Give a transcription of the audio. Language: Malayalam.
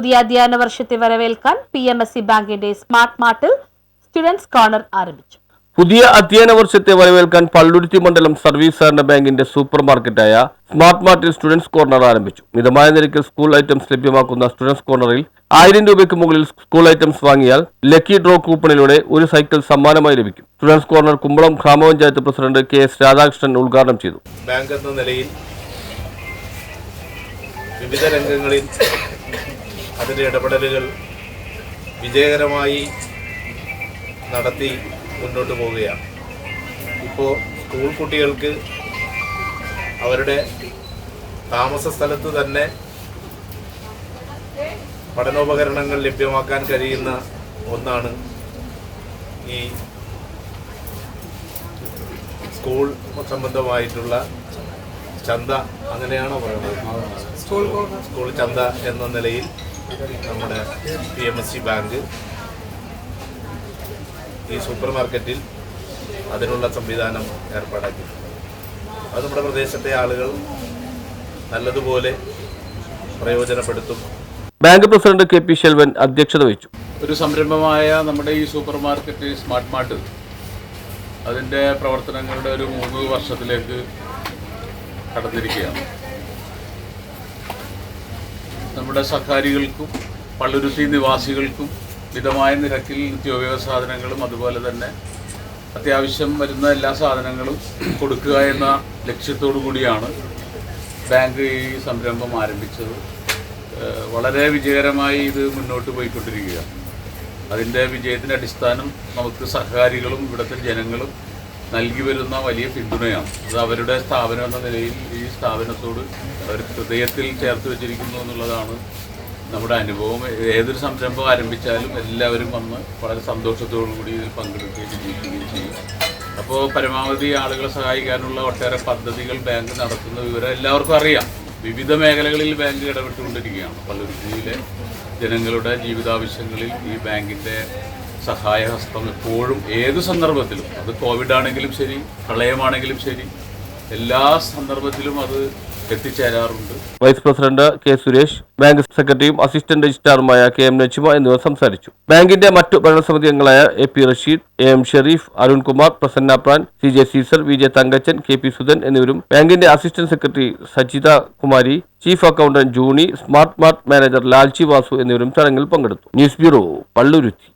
പുതിയ അധ്യയന വർഷത്തെ വരവേൽക്കാൻ പി എം എസ് സി ബാങ്കിന്റെ സ്മാർട്ട് മാർട്ടിൽ സ്റ്റുഡൻസ് കോർണർ ആരംഭിച്ചു. പുതിയ അധ്യയന വർഷത്തെ വരവേൽക്കാൻ പള്ളുരുത്തി മണ്ഡലം സർവീസ് സഹകരണ ബാങ്കിന്റെ സൂപ്പർ മാർക്കറ്റായ സ്മാർട്ട് മാർട്ടിൽ സ്റ്റുഡൻസ് കോർണർ ആരംഭിച്ചു. മിതമായ നിരക്കിൽ സ്കൂൾ ഐറ്റംസ് ലഭ്യമാക്കുന്ന സ്റ്റുഡൻസ് കോർണറിൽ ആയിരം രൂപയ്ക്ക് മുകളിൽ സ്കൂൾ ഐറ്റംസ് വാങ്ങിയാൽ ലക്കി ഡ്രോ കൂപ്പണിലൂടെ ഒരു സൈക്കിൾ സമ്മാനമായി ലഭിക്കും. സ്റ്റുഡൻസ് കോർണർ കുമ്പളം ഗ്രാമപഞ്ചായത്ത് പ്രസിഡന്റ് കെ എസ് രാധാകൃഷ്ണൻ ഉദ്ഘാടനം ചെയ്തു. ബാങ്ക് എന്ന നിലയിൽ വിവിധ രംഗങ്ങളിൽ അതിന്റെ ഇടപെടലുകൾ വിജയകരമായി നടത്തി മുന്നോട്ട് പോവുകയാണ്. ഇപ്പോൾ സ്കൂൾ കുട്ടികൾക്ക് അവരുടെ താമസ സ്ഥലത്ത് തന്നെ പഠനോപകരണങ്ങൾ ലഭ്യമാക്കാൻ കഴിയുന്ന ഒന്നാണ് ഈ സ്കൂൾ സംബന്ധമായിട്ടുള്ള ചന്ത അങ്ങനെയാണോ പറയുന്നത്? സ്കൂൾ ചന്ത എന്ന നിലയിൽ നമ്മുടെ P M S C bank ഈ സൂപ്പർ മാർക്കറ്റിൽ അതിനുള്ള സംവിധാനം ഏർപ്പാടാക്കിയിട്ടുണ്ട് അത് നമ്മുടെ പ്രദേശത്തെ ആളുകൾ നല്ലതുപോലെ പ്രയോജനപ്പെടുത്തും. Bank president K P Selvan അധ്യക്ഷത വഹിച്ചു. ഒരു സംരംഭമായ നമ്മുടെ ഈ സൂപ്പർ മാർക്കറ്റ് സ്മാർട്ട് മാർട്ട് അതിന്റെ പ്രവർത്തനങ്ങളുടെ ഒരു മൂന്ന് വർഷത്തിലേക്ക് കടന്നിരിക്കുകയാണ്. നമ്മുടെ സഹകാരികൾക്കും പള്ളുരുത്തി നിവാസികൾക്കും മിതമായ നിരക്കിൽ നിത്യോപയോഗ സാധനങ്ങളും അതുപോലെ തന്നെ അത്യാവശ്യം വരുന്ന എല്ലാ സാധനങ്ങളും കൊടുക്കുക എന്ന ലക്ഷ്യത്തോടു കൂടിയാണ് ബാങ്ക് ഈ സംരംഭം ആരംഭിച്ചത്. വളരെ വിജയകരമായി ഇത് മുന്നോട്ട് പോയിക്കൊണ്ടിരിക്കുകയാണ്. അതിന്റെ വിജയത്തിന്റെ അടിസ്ഥാനം നമുക്ക് സഹകാരികളും ഇവിടുത്തെ ജനങ്ങളും നൽകി വരുന്ന വലിയ പിന്തുണയാണ്. അത് അവരുടെ സ്ഥാപനം എന്ന നിലയിൽ ഈ സ്ഥാപനത്തോട് അവർ ഹൃദയത്തിൽ ചേർത്ത് വെച്ചിരിക്കുന്നു എന്നുള്ളതാണ് നമ്മുടെ അനുഭവം. ഏതൊരു സംരംഭം ആരംഭിച്ചാലും എല്ലാവരും വന്ന് വളരെ സന്തോഷത്തോടു കൂടി ഇതിൽ പങ്കെടുക്കുകയും ജീവിക്കുകയും ചെയ്യും. അപ്പോൾ പരമാവധി ആളുകളെ സഹായിക്കാനുള്ള ഒട്ടേറെ പദ്ധതികൾ ബാങ്ക് നടത്തുന്ന വിവരം എല്ലാവർക്കും അറിയാം. വിവിധ മേഖലകളിൽ ബാങ്ക് ഇടപെട്ടുകൊണ്ടിരിക്കുകയാണ്. പള്ളുരുത്തിയിലെ ജനങ്ങളുടെ ജീവിതാവശ്യങ്ങളിൽ ഈ ബാങ്കിന്റെ സഹായഹസ്തം എപ്പോഴും ഏത് സന്ദർഭത്തിലും. അത് കോവിഡ് ആണെങ്കിലും ശരി പ്രളയമാണെങ്കിലും ശരി എല്ലാ സന്ദർഭത്തിലും അത് എത്തിച്ചേരാറുണ്ട്. Vice president K Suresh bank സെക്രട്ടറിയും അസിസ്റ്റന്റ് രജിസ്ട്രാറുമായ കെ എം നജ്മ എന്നിവർ സംസാരിച്ചു. ബാങ്കിന്റെ മറ്റു ഭരണസമിതി അംഗങ്ങളായ A P Rasheed A M Sharif Arunkumar Prasanna PRAN C J Caesar V J Thankachan K P Sudhan എന്നിവരും ബാങ്കിന്റെ assistant secretary Sajitha Kumari chief accountant Juni smart mart manager Lalji Vasu എന്നിവരും ചടങ്ങിൽ പങ്കെടുത്തു. News bureau Palluruthy.